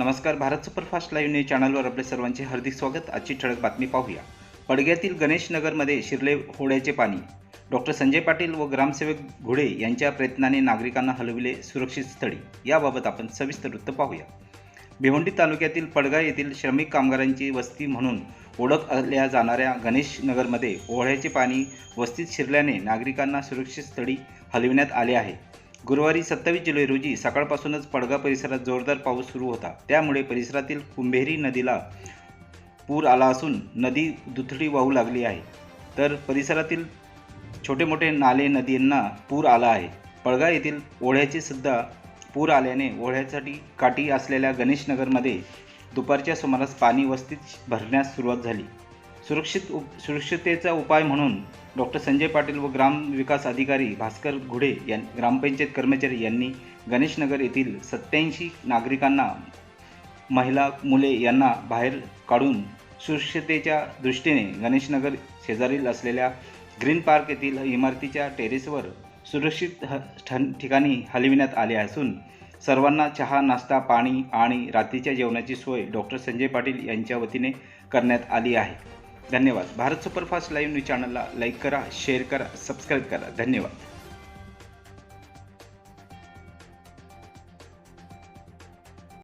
नमस्कार Bharat superfast live news चॅनलवर आपले सर्वांचे हार्दिक स्वागत. आजची ठळक बातमी पाहूया. पडग्यातील गणेशनगरमध्ये शिरले होड्याचे पाणी. डॉक्टर संजय पाटील व ग्रामसेवक घुडे यांच्या प्रयत्नाने नागरिकांना हलविले सुरक्षित स्थळी. याबाबत आपण सविस्तर वृत्त पाहूया. भिवंडी तालुक्यातील पडगा येथील श्रमिक कामगारांची वस्ती म्हणून ओळखल्या जाणाऱ्या गणेशनगरमध्ये ओहळ्याचे ओढ्याचे पाणी वस्तीत शिरल्याने नागरिकांना सुरक्षित स्थळी हलविण्यात आले आहे. गुरुवारी सत्तावीस जुलै रोजी सकाळपासूनच पडगा परिसरात जोरदार पाऊस सुरू होता. त्यामुळे परिसरातील कुंभेरी नदीला पूर आला असून नदी दुथडी वाहू लागली आहे. तर परिसरातील छोटे मोठे नाले नदींना पूर आला आहे. पळगा येथील ओढ्याचे सुद्धा पूर आल्याने ओढ्यासाठी काठी असलेल्या गणेशनगरमध्ये दुपारच्या सुमारास पाणी वस्तीत भरण्यास सुरुवात झाली. सुरक्षित उप सुरक्षिततेचा उपाय म्हणून डॉक्टर संजय पाटील व ग्रामविकास अधिकारी भास्कर घुडे यां ग्रामपंचायत कर्मचारी यांनी गणेशनगर येथील सत्याऐंशी नागरिकांना महिला मुले यांना बाहेर काढून सुरक्षिततेच्या दृष्टीने गणेशनगर शेजारील असलेल्या ग्रीन पार्क येथील इमारतीच्या टेरेसवर सुरक्षित ह ठन ठिकाणी हलविण्यात आले असून सर्वांना चहा नाश्ता पाणी आणि रात्रीच्या जेवणाची सोय डॉक्टर संजय पाटील यांच्या वतीने करण्यात आली आहे. धन्यवाद. भारत सुपरफास्ट लाईव्ह न्यूज चॅनलला लाईक करा शेअर करा सबस्क्राईब करा. धन्यवाद.